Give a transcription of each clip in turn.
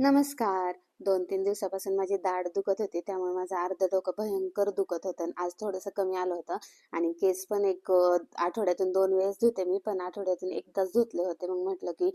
नमस्कार. दोन तीन दिवसापासून माझी दाढ दुखत होती त्यामुळे माझं अर्ध डोकं भयंकर दुखत होतं आणि आज थोडंसं कमी आलं होतं. आणि केस पण एक आठवड्यातून दोन वेळेस धुते मी पण आठवड्यातून एकदाच धुतले होते. मग म्हटलं की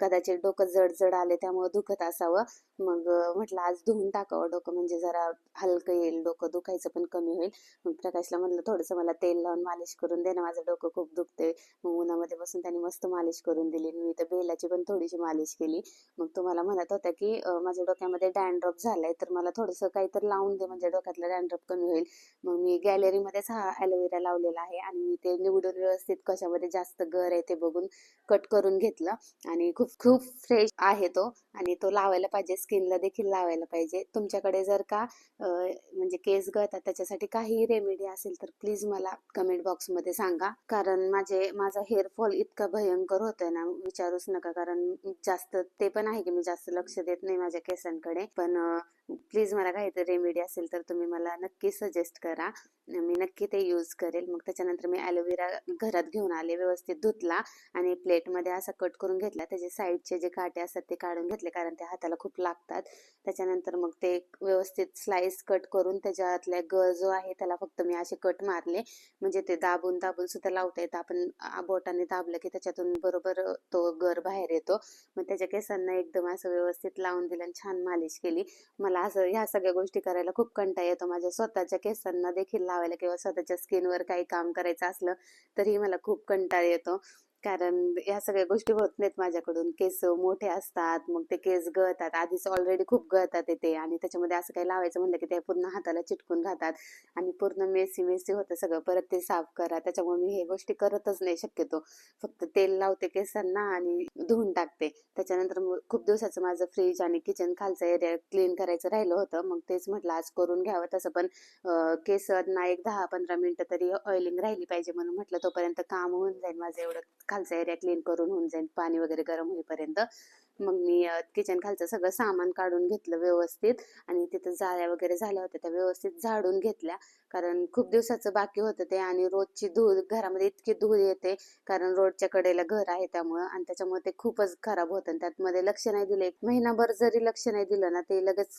कदाचित डोकं जड जड आले त्यामुळे दुखत असावं. मग म्हटलं आज धुवून टाकावं डोकं म्हणजे जरा हलकं येईल डोकं दुखायचं पण कमी होईल. मग प्रकाशला म्हटलं थोडंसं मला तेल लावून मालिश करून दे ना माझं डोकं खूप दुखते मग उन्हामध्ये बसून त्यांनी मस्त मालिश करून दिली. मी तर बेलाची पण थोडीशी मालिश केली. मग तुम्हाला म्हणत होत्या की माझ्या डोक्यामध्ये डॅन्ड्रफ झालाय तर मला थोडंसं काहीतरी लावून दे म्हणजे डोक्यातला डॅन्ड्रॉप कमी होईल. मग मी गॅलरीमध्येच हा ॲलोवेरा लावलेला आहे आणि मी ते निवडून व्यवस्थित कशामध्ये जास्त गर आहे ते बघून कट करून घेतलं. आणि खूप खूप फ्रेश आहे तो आणि तो लावायला पाहिजे स्किनला देखील लावायला पाहिजे. तुमच्याकडे जर का म्हणजे केस गळतात त्याच्यासाठी काही रेमेडी असेल तर प्लीज मला कमेंट बॉक्समध्ये सांगा. कारण माझे माझा हेअरफॉल इतका भयंकर होतोय ना विचारूच नका. कारण जास्त ते पण आहे की मी जास्त लक्ष देत नाही माझ्या केसांकडे. पण प्लीज मला काहीतरी रेमेडी असेल तर तुम्ही मला नक्की सजेस्ट करा. मी नक्की ते यूज करेल. मग त्याच्यानंतर मी ॲलोवेरा घरात घेऊन आले व्यवस्थित धुतला आणि प्लेटमध्ये असा कट करून घेतला. त्याचे साईडचे जे काटे असतात ते काढून घेतले कारण ते हाताला खूप लागतात. त्याच्यानंतर मग ते व्यवस्थित स्लाइस कट करून त्याच्यातल्या ग जो आहे त्याला फक्त मी असे कट मारले. म्हणजे ते दाबून दाबून सुद्धा लावता येतं. आपण बोटाने दाबलं की त्याच्यातून बरोबर तो गर बाहेर येतो. मग त्याच्या केसांना एकदम असं व्यवस्थित लावून दिलं आणि छान मालिश केली. मला असं ह्या सगळ्या गोष्टी करायला खूप कंटाळा येतो. माझ्या स्वतःच्या केसांना देखील लावायला किंवा स्वतःच्या स्किनवर काही काम करायचं असलं तरीही मला खूप कंटाळा येतो. कारण ह्या सगळ्या गोष्टी होत नाहीत माझ्याकडून. केस मोठे असतात मग ते केस गळतात. आधीच ऑलरेडी खूप गळतात येते आणि त्याच्यामध्ये असं काही लावायचं म्हणलं की ते पूर्ण हाताला चिटकून राहतात. आणि पूर्ण मेसी मेसी होतं सगळं. परत ते साफ करा. त्याच्यामुळे मी हे गोष्टी करतच नाही शक्यतो. फक्त तेल लावते केसांना आणि धुवून टाकते. त्याच्यानंतर मग खूप दिवसाचं माझं फ्रीज आणि किचन खालचा एरिया क्लीन करायचं राहिलं होतं. मग तेच म्हटलं आज करून घ्यावं तसं. पण केसांना एक दहा पंधरा मिनिटं तरी ऑइलिंग राहिली पाहिजे म्हणून म्हटलं तोपर्यंत काम होऊन जाईल माझं एवढं. खालचा एरिया क्लीन करून होऊन जाईल पाणी वगैरे गरम होईपर्यंत. मग मी किचन खालचं सगळं सामान काढून घेतलं व्यवस्थित आणि तिथं जाळ्या वगैरे झाल्या होत्या त्या व्यवस्थित झाडून घेतल्या. कारण खूप दिवसाचं बाकी होतं ते आणि रोजची धूळ घरामध्ये इतकी धूळ येते कारण रोडच्या कडेला घर आहे त्यामुळं आणि त्याच्यामुळे ते खूपच खराब होतं आणि त्यात मध्ये लक्ष नाही दिलं. एक महिनाभर जरी लक्ष नाही दिलं ना ते लगेच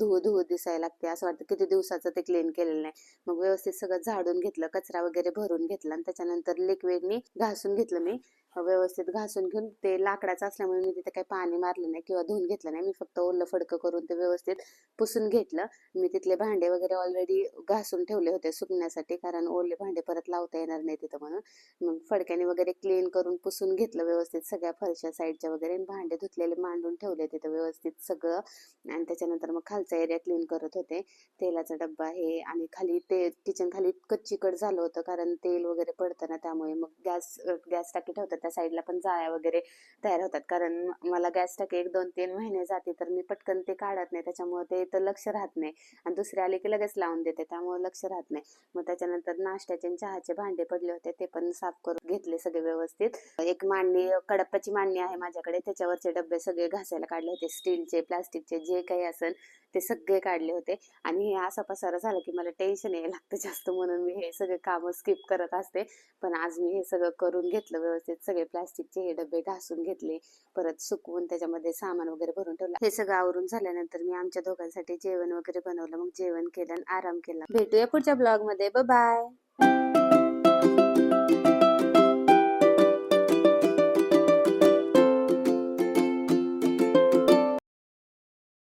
धूळ धूळ दिसायला लागते. असं वाटतं किती दिवसाचं ते क्लीन केलेलं नाही. मग व्यवस्थित सगळं झाडून घेतलं कचरा वगैरे भरून घेतला आणि त्याच्यानंतर लिक्विडनी घासून घेतलं मी. व्यवस्थित घासून घेऊन ते लाकडाचं असल्यामुळे मी तिथे काही पाणी मारलं नाही किंवा धुवून घेतलं नाही. मी फक्त ओलं फडकं करून ते व्यवस्थित पुसून घेतलं. मी तिथले भांडे वगैरे ऑलरेडी घासून ठेवले होते सुकण्यासाठी कारण ओले भांडे परत लावता येणार नाही तिथं म्हणून. मग फडक्याने वगैरे क्लीन करून पुसून घेतलं व्यवस्थित सगळ्या फरशा साईडच्या वगैरे भांडे धुतलेले मांडून ठेवले तिथं व्यवस्थित सगळं. आणि त्याच्यानंतर मग खालचा एरिया क्लीन करत होते. तेलाचा डब्बा आहे आणि खाली ते किचन खाली इतकं चिकट झालं होतं कारण तेल वगैरे पडतं ना त्यामुळे मग गॅस गॅस टाकी ठेवतात त्या साईडला पण जाळ्या वगैरे तयार होतात. कारण मला गॅस टाकी एक दोन तीन महिने जाते तर मी पटकन ते काढत नाही. त्याच्यामुळे ते तर लक्ष राहत नाही. आणि दुसरे आले की लगेच लावून देते त्यामुळे लक्ष राहत नाही. मग त्याच्यानंतर नाश्त्याचे आणि चहाचे भांडे पडले होते ते पण साफ करून घेतले सगळे व्यवस्थित. एक मांडणी कडप्पाची मांडणी आहे माझ्याकडे. त्याच्यावरचे डबे सगळे घासायला काढले होते. स्टीलचे प्लास्टिकचे जे काही असेल ते सगळे काढले होते. आणि हे असा पसारा झाला की मला टेन्शन यायला लागतं जास्त म्हणून मी हे सगळे कामं स्किप करत असते. पण आज मी हे सगळं करून घेतलं व्यवस्थित. सगळे प्लास्टिकचे हे डबे घासून घेतले. परत सुकवून त्याच्यामध्ये सामान वगैरे भरून ठेवलं. हे सगळं आवरून झाल्यानंतर मी आमच्या दोघांसाठी जेवण वगैरे बनवलं. मग जेवण केलं आणि आराम केला. भेटूया पुढच्या ब्लॉगमध्ये बाय